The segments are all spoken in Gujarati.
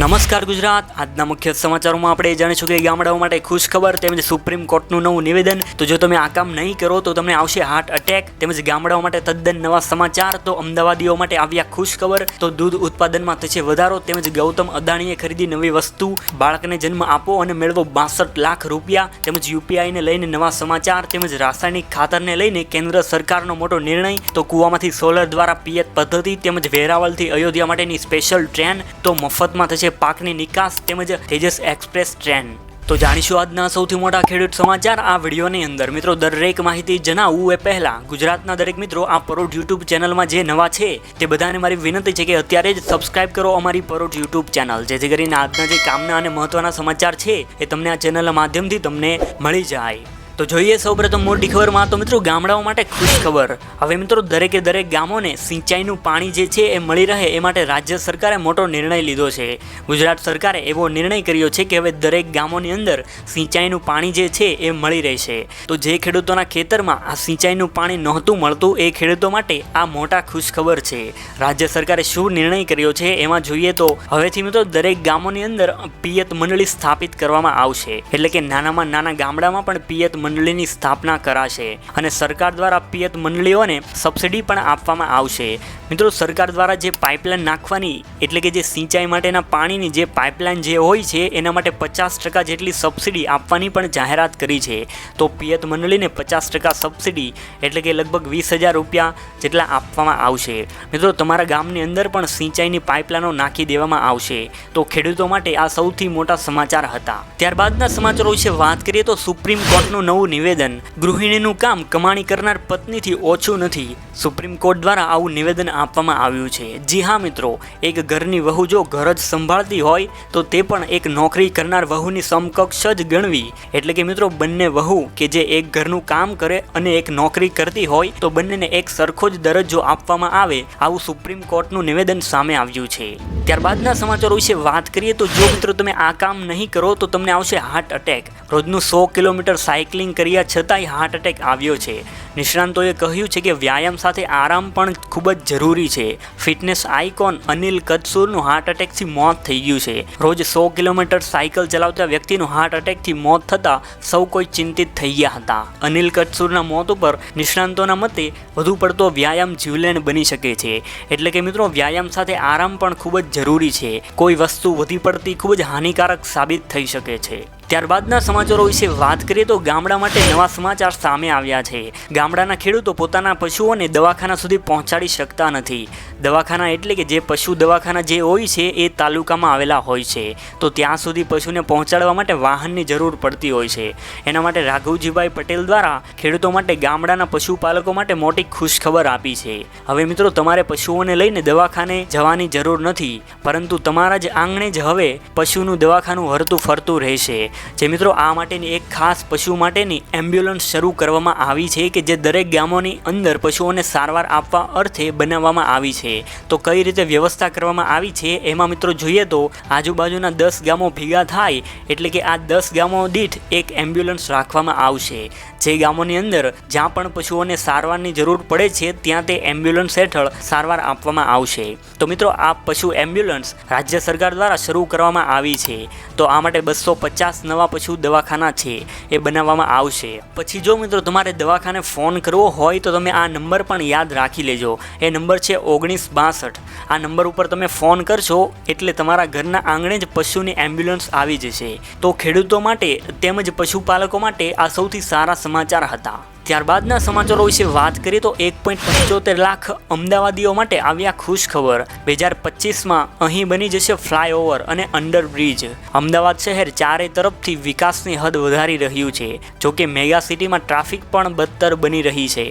નમસ્કાર ગુજરાત. આજના મુખ્ય સમાચારોમાં આપણે જાણીશું કે ગામડાઓ માટે ખુશ ખબર તેમજ સુપ્રીમ કોર્ટનું નવું નિવેદન. તો જો તમે આ કામ નહીં કરો તો તમને આવશે હાર્ટ અટેક તેમજ ગામડાઓ માટે તદ્દન નવા સમાચાર. તો અમદાવાદીઓ માટે આવ્યા ખુશ ખબર તો દૂધ ઉત્પાદનમાં થશે વધારો. તેમજ ગૌતમ અદાણીએ ખરીદી નવી વસ્તુ. બાળકને જન્મ આપો અને મેળવો બાસઠ લાખ રૂપિયા. તેમજ યુપીઆઈને લઈને નવા સમાચાર. તેમજ રાસાયણિક ખાતરને લઈને કેન્દ્ર સરકારનો મોટો નિર્ણય. તો કૂવામાંથી સોલર દ્વારા પિયત પદ્ધતિ તેમજ વેરાવલથી અયોધ્યા માટેની સ્પેશિયલ ટ્રેન તો મફતમાં થશે પાકની નિકાસ તેમજ તેજસ એક્સપ્રેસ ટ્રેન. તો જાણીશું આજના સૌથી મોટા ખેડૂત સમાચાર આ વિડીયોની અંદર. મિત્રો, દરેક માહિતી જણાવવું એ પહેલા ગુજરાતના દરેક મિત્રો આ પરોઢ યુટ્યુબ ચેનલમાં જે નવા છે તે બધાને મારી વિનંતી છે કે અત્યારે જ સબસ્ક્રાઇબ કરો અમારી પરોઢ યુટ્યુબ ચેનલ. જેથી કરીને આજના જે કામના અને મહત્વના સમાચાર છે એ તમને આ ચેનલના માધ્યમથી તમને મળી જાય. તો જોઈએ સૌપ્રથમ મોટી ખબરમાં તો મિત્રો ગામડાઓ માટે ખુશ ખબર. હવે મિત્રો દરેકે દરેક ગામોને સિંચાઈનું પાણી જે છે એ મળી રહે એ માટે રાજ્ય સરકારે મોટો નિર્ણય લીધો છે. ગુજરાત સરકારે એવો નિર્ણય કર્યો છે કે હવે દરેક ગામોની અંદર સિંચાઈનું પાણી જે છે એ મળી રહેશે તો જે ખેડૂતોના ખેતરમાં આ સિંચાઈનું પાણી નહોતું મળતું એ ખેડૂતો માટે આ મોટા ખુશ ખબર છે. રાજ્ય સરકારે શું નિર્ણય કર્યો છે એમાં જોઈએ તો હવેથી મિત્રો દરેક ગામોની અંદર પિયત મંડળી સ્થાપિત કરવામાં આવશે. એટલે કે નાનામાં નાના ગામડામાં પણ પિયત મંડળીની સ્થાપના કરાશે અને સરકાર દ્વારા પિયત મંડળીઓને સબસિડી પણ આપવામાં આવશે. મિત્રો, સરકાર દ્વારા જે પાઇપલાઇન નાખવાની, એટલે કે જે સિંચાઈ માટેના પાણીની જે પાઇપલાઇન જે હોય છે, એના માટે પચાસ ટકા જેટલી સબસિડી આપવાની પણ જાહેરાત કરી છે. તો પિયત મંડળીને પચાસ ટકા સબસિડી, એટલે કે લગભગ વીસ હજાર રૂપિયા જેટલા આપવામાં આવશે. મિત્રો, તમારા ગામની અંદર પણ સિંચાઈની પાઇપલાઇનો નાખી દેવામાં આવશે. તો ખેડૂતો માટે આ સૌથી મોટા સમાચાર હતા. ત્યારબાદના સમાચારો વિશે વાત કરીએ તો સુપ્રીમ કોર્ટનું નવું નિવેદન. ગૃહિણીનું કામ કમાણી કરનાર પત્નીથી ઓછું નથી. સુપ્રીમ કોર્ટ દ્વારા આવું નિવેદન આપવામાં આવ્યું છે. જી હા, મિત્રો. એક ઘરની વહુ જો ઘર જ સંભાળતી હોય, તો તે પણ એક નોકરી કરનાર વહુની સમકક્ષ જ ગણવી. એટલે કે, મિત્રો, બંને વહુ કે જે એક ઘરનું કામ કરે અને એક નોકરી કરતી હોય, તો બંનેને એક સરખો જ દરજ્જો આપવામાં આવે. આવું સુપ્રીમ કોર્ટનું નિવેદન સામે આવ્યું છે. ત્યારબાદના સમાચારો વિશે વાત કરીએ તો જો, મિત્રો, તમે આ કામ નહીં કરો, તો તમને આવશે હાર્ટ અટેક રોજનું સો કિલોમીટર સાયકલિંગ કર્યા છતાંય હાર્ટ એટેક આવ્યો છે. નિષ્ણાંતોએ કહ્યું છે કે વ્યાયામ સાથે આરામ પણ ખૂબ જ જરૂરી છે. ફિટનેસ આઇકોન અનિલ કદસુરનું હાર્ટ અટેકથી મોત થઈ ગયું છે. રોજ સો કિલોમીટર સાયકલ ચલાવતા વ્યક્તિનું હાર્ટ એટેકથી મોત થતાં સૌ કોઈ ચિંતિત થઈ ગયા હતા. અનિલ કદસુરના મોત ઉપર નિષ્ણાંતોના મતે વધુ પડતો વ્યાયામ જીવલેણ બની શકે છે. એટલે કે મિત્રો, વ્યાયામ સાથે આરામ પણ ખૂબ જ જરૂરી છે. કોઈ વસ્તુ વધી પડતી ખૂબ જ હાનિકારક સાબિત થઈ શકે છે. ત્યારબાદના સમાચારો વિશે વાત કરીએ તો ગામડા માટે નવા સમાચાર સામે આવ્યા છે. ગામડાના ખેડૂતો પોતાના પશુઓને દવાખાના સુધી પહોંચાડી શકતા નથી. દવાખાના એટલે કે જે પશુ દવાખાના જે હોય છે, એ તાલુકામાં આવેલા હોય છે. તો ત્યાં સુધી પશુને પહોંચાડવા માટે વાહનની જરૂર પડતી હોય છે. એના માટે રાઘવજીભાઈ પટેલ દ્વારા ખેડૂતો માટે ગામડાના પશુપાલકો માટે મોટી ખુશખબર આપી છે. હવે મિત્રો, તમારે પશુઓને લઈને દવાખાને જવાની જરૂર નથી. પરંતુ તમારા જ આંગણે જ હવે પશુનું દવાખાનું હરતું ફરતું રહેશે. જે મિત્રો આ માટેની એક ખાસ પશુ માટેની એમ્બ્યુલન્સ શરૂ કરવામાં આવી છે કે જે દરેક ગામોની અંદર પશુઓને સારવાર આપવા અર્થે બનાવવામાં આવી છે. તો કઈ રીતે વ્યવસ્થા કરવામાં આવી છે એમાં મિત્રો જોઈએ તો આજુબાજુના દસ ગામો ભેગા થાય એટલે કે આ દસ ગામો દીઠ એક એમ્બ્યુલન્સ રાખવામાં આવશે. જે ગામોની અંદર જ્યાં પણ પશુઓને સારવારની જરૂર પડે છે ત્યાં તે એમ્બ્યુલન્સ હેઠળ સારવાર આપવામાં આવશે. તો મિત્રો આ પશુ એમ્બ્યુલન્સ રાજ્ય સરકાર દ્વારા શરૂ કરવામાં આવી છે. તો આ માટે બસો પચાસ નવા પશુ દવાખાના છે, એ બનાવવામાં આવશે. પછી જો મિત્રો તમારે દવાખાને ફોન કરવો હોય તો તમે આ નંબર પણ યાદ રાખી લેજો. એ નંબર છે ઓગણીસ બાસઠ. આ નંબર ઉપર તમે ફોન કરશો એટલે તમારા ઘરના આંગણે જ પશુની એમ્બ્યુલન્સ આવી જશે. તો ખેડૂતો માટે તેમજ પશુપાલકો માટે આ સૌથી સારા સમાચાર હતા. ત્યારબાદના સમાચારો વિશે વાત કરીએ તો એક પોઈન્ટ પંચોતેર લાખ અમદાવાદીઓ માટે આવ્યા ખુશ ખબર બે હજાર પચીસમાં અહીં બની જશે ફ્લાયઓવર અને અંડરબ્રિજ. અમદાવાદ શહેર ચારે તરફથી વિકાસની હદ વધારી રહ્યું છે જોકે મેગા સિટીમાં ટ્રાફિક પણ બદતર બની રહી છે.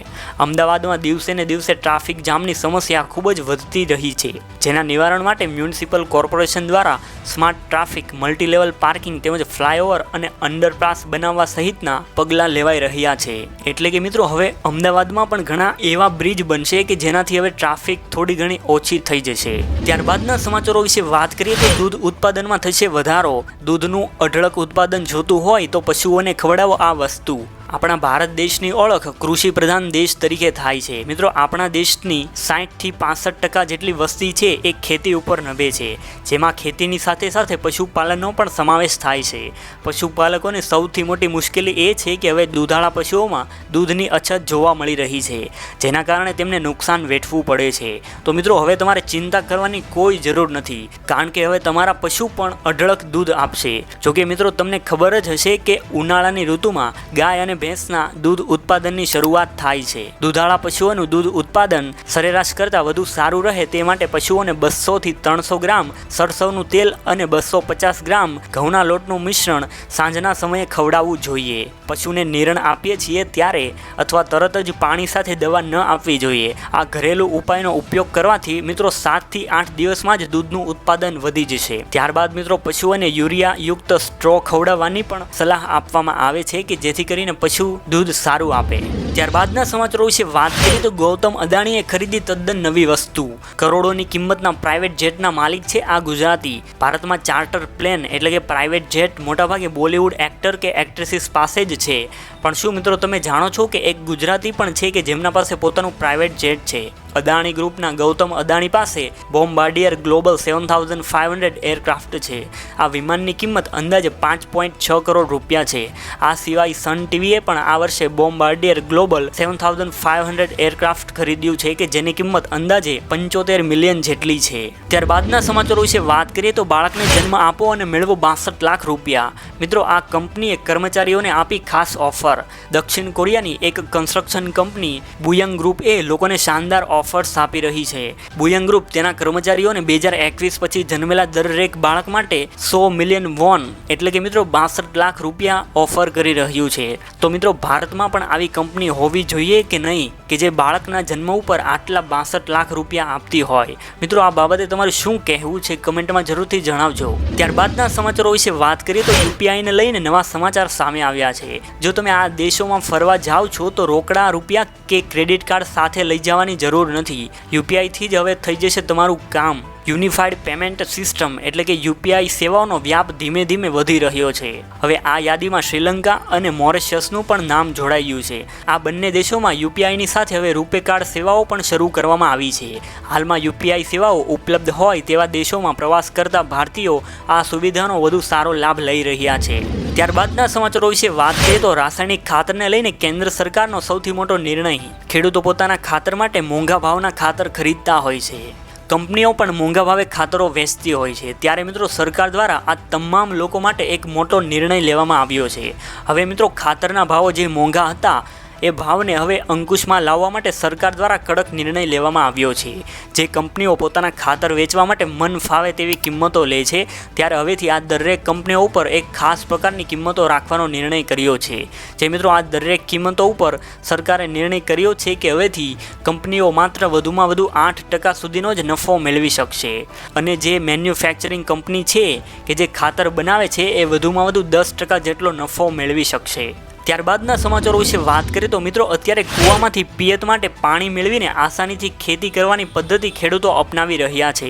અમદાવાદમાં દિવસે ને દિવસે ટ્રાફિક જામની સમસ્યા ખૂબ જ વધતી રહી છે. જેના નિવારણ માટે મ્યુનિસિપલ કોર્પોરેશન દ્વારા સ્માર્ટ ટ્રાફિક, મલ્ટીલેવલ પાર્કિંગ તેમજ ફ્લાયઓવર અને અંડરપાસ બનાવવા સહિતના પગલાં લેવાઈ રહ્યા છે. એટલે કે મિત્રો, હવે અમદાવાદમાં પણ ઘણા એવા બ્રિજ બનશે કે જેનાથી હવે ટ્રાફિક થોડી ઘણી ઓછી થઈ જશે. ત્યારબાદના સમાચારો વિશે વાત કરીએ તો દૂધ ઉત્પાદનમાં થશે વધારો. દૂધનું અઢળક ઉત્પાદન જોતું હોય તો પશુઓને ખવડાવો આ વસ્તુ. આપણા ભારત દેશની ઓળખ કૃષિ પ્રધાન દેશ તરીકે થાય છે. મિત્રો, આપણા દેશની સાઠથી પાસઠ ટકા જેટલી વસ્તી છે એ ખેતી ઉપર નભે છે. જેમાં ખેતીની સાથે સાથે પશુપાલનનો પણ સમાવેશ થાય છે. પશુપાલકોને સૌથી મોટી મુશ્કેલી એ છે કે હવે દૂધાળા પશુઓમાં દૂધની અછત જોવા મળી રહી છે, જેના કારણે તેમને નુકસાન વેઠવું પડે છે. તો મિત્રો, હવે તમારે ચિંતા કરવાની કોઈ જરૂર નથી, કારણ કે હવે તમારા પશુ પણ અઢળક દૂધ આપશે. જોકે મિત્રો, તમને ખબર જ હશે કે ઉનાળાની ઋતુમાં ગાય અને ભેંસના દૂધ ઉત્પાદનની શરૂઆત થાય છે. દૂધાળા પશુઓનું દૂધ ઉત્પાદન સરેરાશ કરતાં વધુ સારું રહે તે માટે પશુઓને બસોથી ત્રણસો ગ્રામ સરસવનું તેલ અને બસો પચાસ ગ્રામ ઘઉંના લોટનું મિશ્રણ સાંજના સમયે ખવડાવવું જોઈએ. પશુને નિરણ આપીએ છીએ ત્યારે અથવા તરત જ પાણી સાથે દવા ન આપવી જોઈએ. આ ઘરેલું ઉપાયનો ઉપયોગ કરવાથી મિત્રો સાતથી આઠ દિવસમાં જ દૂધનું ઉત્પાદન વધી જશે. ત્યારબાદ મિત્રો પશુઓને યુરિયા યુક્ત સ્ટ્રો ખવડાવવાની પણ સલાહ આપવામાં આવે છે કે જેથી કરીને પશુ દૂધ સારું આપે. ત્યારબાદના સમાચારો વિશે વાત કરીએ તો ગૌતમ અદાણીએ ખરીદી તદ્દન નવી વસ્તુ. કરોડોની કિંમતના પ્રાઇવેટ જેટના માલિક છે આ ગુજરાતી. ભારતમાં ચાર્ટર પ્લેન એટલે કે પ્રાઇવેટ જેટ મોટાભાગે બોલિવૂડ એક્ટર કે એક્ટ્રેસીસ પાસે જ છે. પણ શું મિત્રો તમે જાણો છો કે એક ગુજરાતી પણ છે કે જેમના પાસે પોતાનું પ્રાઇવેટ જેટ છે? અદાણી ગ્રુપના ગૌતમ અદાણી પાસે Bombardier Global seven thousand five hundred aircraft છે. આ વિમાનની કિંમત અંદાજે પાંચ પોઈન્ટ છ કરોડ રૂપિયા છે. આ સિવાય સન ટીવીએ પણ આ વર્ષે Bombardier Global seven thousand five hundred aircraft ખરીદ્યું છે કે જેની કિંમત અંદાજે પંચોતેર મિલિયન જેટલી છે. ત્યારબાદના સમાચારો વિશે વાત કરીએ તો બાળકને જન્મ આપો અને મેળવો બાસઠ લાખ રૂપિયા. મિત્રો, આ કંપનીએ કર્મચારીઓને આપી ખાસ ઓફર. દક્ષિણ કોરિયાની એક કન્સ્ટ્રક્શન કંપની બુયંગ ગ્રુપ એ લોકોને શાનદાર ઓફર્સ આપી રહી છે. બુયંગ ગ્રુપ તેના કર્મચારીઓને બે હજાર એકવીસ પછી જન્મેલા દરેક બાળક માટે સો મિલિયન વોન, એટલે કે મિત્રો બાસઠ લાખ રૂપિયા ઓફર કરી રહ્યું છે. તો મિત્રો ભારતમાં પણ આવી કંપની હોવી જોઈએ કે નહીં? કે જે બાળકના જન્મ ઉપર આટલા બાસઠ લાખ રૂપિયા આપતી હોય? મિત્રો આ બાબતે તમારું શું કહેવું છે કમેન્ટમાં જરૂરથી જણાવજો. ત્યારબાદના સમાચારો વિશે વાત કરીએ તો યુપીઆઈને લઈને નવા સમાચાર સામે આવ્યા છે. જો તમે આ દેશોમાં ફરવા જાઓ છો તો રોકડા રૂપિયા કે ક્રેડિટ કાર્ડ સાથે લઈ જવાની જરૂર નથી. યુપીઆઈથી જ હવે થઈ જશે તમારું કામ. યુનિફાઈડ પેમેન્ટ સિસ્ટમ એટલે કે યુપીઆઈ સેવાઓનો વ્યાપ ધીમે ધીમે વધી રહ્યો છે. હવે આ યાદીમાં શ્રીલંકા અને મોરેશિયસનું પણ નામ જોડાયું છે. આ બંને દેશોમાં યુપીઆઈની સાથે હવે રૂપે કાર્ડ સેવાઓ પણ શરૂ કરવામાં આવી છે. હાલમાં યુપીઆઈ સેવાઓ ઉપલબ્ધ હોય તેવા દેશોમાં પ્રવાસ કરતા ભારતીયો આ સુવિધાનો વધુ સારો લાભ લઈ રહ્યા છે. ત્યારબાદના સમાચારો વિશે વાત કરીએ તો રાસાયણિક ખાતરને લઈને કેન્દ્ર સરકારનો સૌથી મોટો નિર્ણય ખેડૂતો પોતાના ખાતર માટે મોંઘા ભાવના ખાતર ખરીદતા હોય છે. કંપનીઓ પણ મોંઘા ભાવે ખાતરો વેચતી હોય છે. ત્યારે મિત્રો સરકાર દ્વારા આ તમામ લોકો માટે એક મોટો નિર્ણય લેવામાં આવ્યો છે. હવે મિત્રો ખાતરના ભાવો જે મોંઘા હતા એ ભાવને હવે અંકુશમાં લાવવા માટે સરકાર દ્વારા કડક નિર્ણય લેવામાં આવ્યો છે. જે કંપનીઓ પોતાના ખાતર વેચવા માટે મન ફાવે તેવી કિંમતો લે છે, ત્યારે હવેથી આ દરેક કંપનીઓ ઉપર એક ખાસ પ્રકારની કિંમતો રાખવાનો નિર્ણય કર્યો છે. જે મિત્રો, આ દરેક કિંમતો ઉપર સરકારે નિર્ણય કર્યો છે કે હવેથી કંપનીઓ માત્ર વધુમાં વધુ આઠ ટકા સુધીનો જ નફો મેળવી શકશે. અને જે મેન્યુફેક્ચરિંગ કંપની છે કે જે ખાતર બનાવે છે, એ વધુમાં વધુ દસ ટકા જેટલો નફો મેળવી શકશે. ત્યારબાદના સમાચારો વિશે વાત કરીએ તો મિત્રો, અત્યારે કૂવામાંથી પિયત માટે પાણી મેળવીને આસાનીથી ખેતી કરવાની પદ્ધતિ ખેડૂતો અપનાવી રહ્યા છે.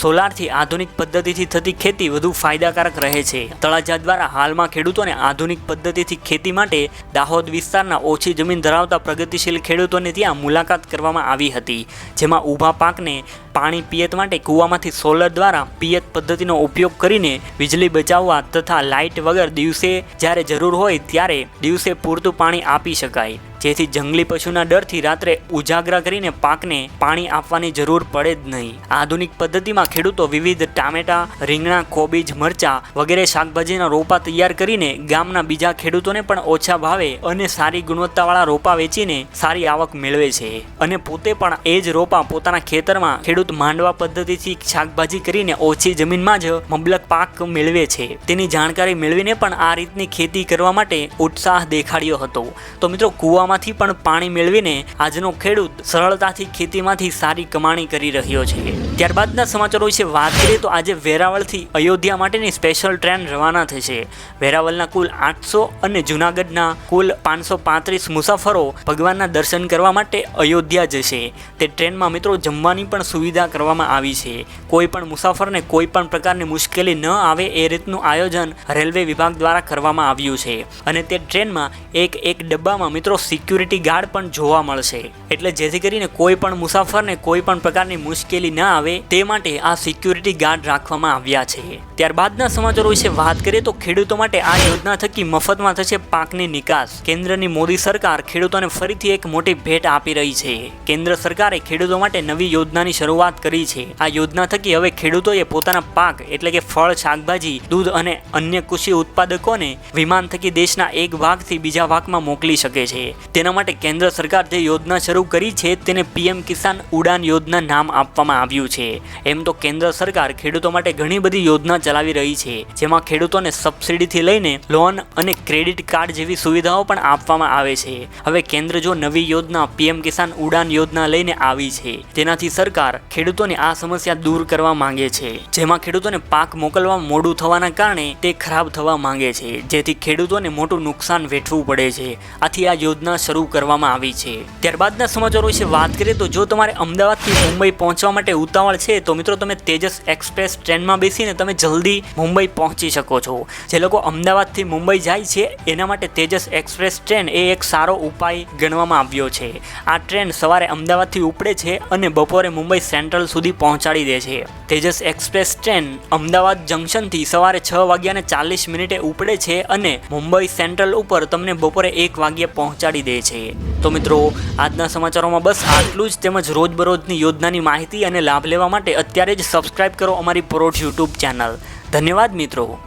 સોલારથી આધુનિક પદ્ધતિથી થતી ખેતી વધુ ફાયદાકારક રહે છે. તળાજા દ્વારા હાલમાં ખેડૂતોને આધુનિક પદ્ધતિથી ખેતી માટે દાહોદ વિસ્તારના ઓછી જમીન ધરાવતા પ્રગતિશીલ ખેડૂતોને ત્યાં મુલાકાત કરવામાં આવી હતી, જેમાં ઊભા પાકને પાણી પિયત માટે કૂવામાંથી સોલર દ્વારા પિયત પદ્ધતિનો ઉપયોગ કરીને વીજળી બચાવવા તથા લાઇટ વગર દિવસે જ્યારે જરૂર હોય ત્યારે દિવસે પૂરતું પાણી આપી શકાય. જેથી જંગલી પશુના ડરથી રાત્રે ઉજાગરા કરીને પાકને પાણી આપવાની જરૂર પડે જ નહીં. આધુનિક પદ્ધતિમાં ખેડૂતો વિવિધ ટામેટા, રીંગણા, કોબીજ, મરચા વગેરે શાકભાજીના રોપા તૈયાર કરીને ગામના બીજા ખેડૂતોને પણ ઓછા ભાવે અને સારી ગુણવત્તાવાળા રોપા વેચીને સારી આવક મેળવે છે. અને પોતે પણ એ જ રોપા પોતાના ખેતરમાં ખેડૂત માંડવા પદ્ધતિથી શાકભાજી કરીને ઓછી જમીનમાં જ મબલક પાક મેળવે છે. તેની જાણકારી મેળવીને પણ આ રીતની ખેતી કરવા માટે ઉત્સાહ દેખાડ્યો હતો. તો મિત્રો, કૂવામાં કૂવામાંથી પણ પાણી મેળવીને આજનો ખેડૂત સરળતાથી ખેતીમાંથી સારી કમાણી કરી રહ્યો છે. ત્યારબાદના સમાચારો વિશે વાત કરીએ તો આજે વેરાવળથી અયોધ્યા માટેની સ્પેશિયલ ટ્રેન રવાના થશે વેરાવળના કુલ આઠસો અને જૂનાગઢના કુલ પાંચસો પાંત્રીસ મુસાફરો ભગવાનના દર્શન કરવા માટે અયોધ્યા જશે. તે ટ્રેનમાં મિત્રો જમવાની પણ સુવિધા કરવામાં આવી છે. કોઈ પણ મુસાફરને કોઈ પણ પ્રકારની મુશ્કેલી ન આવે એ રીતનું આયોજન રેલવે વિભાગ દ્વારા કરવામાં આવ્યું છે. અને તે ટ્રેનમાં એક એક ડબ્બામાં મિત્રો સિક્યુરિટી ગાર્ડ પણ જોવા મળશે. એટલે જેથી કરીને કોઈ પણ મુસાફરને કોઈ પણ પ્રકારની મુશ્કેલી ન આવે, તે માટે આ સિક્યુરિટી ગાર્ડ રાખવામાં આવ્યા છે. ત્યારબાદના સમાચારો વિશે વાત કરીએ તો ખેડૂતો માટે આ યોજના થકી મફતમાં થશે પાકની નિકાસ. કેન્દ્રની મોદી સરકાર ખેડૂતોને ફરીથી એક મોટી ભેટ આપી રહી છે. કેન્દ્ર સરકારે ખેડૂતો માટે નવી યોજનાની શરૂઆત કરી છે. આ યોજના થકી હવે ખેડૂતોએ પોતાના પાક એટલે કે ફળ, શાકભાજી, દૂધ અને અન્ય કૃષિ ઉત્પાદકોને વિમાન થકી દેશના એક ભાગથી બીજા ભાગમાં મોકલી શકે છે. તેના માટે કેન્દ્ર સરકાર જે યોજના શરૂ કરી છે તેને પીએમ કિસાન ઉડાન યોજના નામ આપવામાં આવ્યું છે. એમ તો કેન્દ્ર સરકાર ખેડૂતો માટે ઘણી બધી યોજના ચલાવી રહી છે, જેમાં ખેડૂતોને સબસિડીથી લઈને લોન અને ક્રેડિટ કાર્ડ જેવી સુવિધાઓ પણ આપવામાં આવે છે. હવે કેન્દ્ર જો નવી યોજના પીએમ કિસાન ઉડાન યોજના લઈને આવી છે, તેનાથી સરકાર ખેડૂતોની આ સમસ્યા દૂર કરવા માંગે છે. જેમાં ખેડૂતોને પાક મોકલવા મોડું થવાના કારણે તે ખરાબ થવા માંગે છે, જેથી ખેડૂતોને મોટું નુકસાન વેઠવું પડે છે. આથી આ યોજના શરૂ કરવામાં આવી છે. ત્યારબાદના સમાચારો વિશે વાત કરીએ તો જો તમારે અમદાવાદથી મુંબઈ પહોંચવા માટે ઉતાવળ છે, તો મિત્રો તમે તેજસ એક્સપ્રેસ ટ્રેનમાં બેસીને તમે જલ્દી મુંબઈ પહોંચી શકો છો. જે લોકો અમદાવાદથી મુંબઈ જાય છે, એના માટે તેજસ એક્સપ્રેસ ટ્રેન એ એક સારો ઉપાય ગણવામાં આવ્યો છે. આ ટ્રેન સવારે અમદાવાદથી ઉપડે છે અને બપોરે મુંબઈ સેન્ટ્રલ સુધી પહોંચાડી દે છે. તેજસ એક્સપ્રેસ ટ્રેન અમદાવાદ જંકશનથી સવારે છ વાગ્યાને ચાલીસ મિનિટે ઉપડે છે અને મુંબઈ સેન્ટ્રલ ઉપર તમને બપોરે એક વાગ્યે પહોંચાડી દે છે. તો મિત્રો, આજના સમાચારોમાં બસ આટલું જ તેમજ રોજબરોજની યોજનાની માહિતી અને લાભ લેવા માટે અત્યારે જ સબસ્ક્રાઇબ કરો અમારી પરોઢ યુટ્યુબ ચેનલ ધન્યવાદ મિત્રો.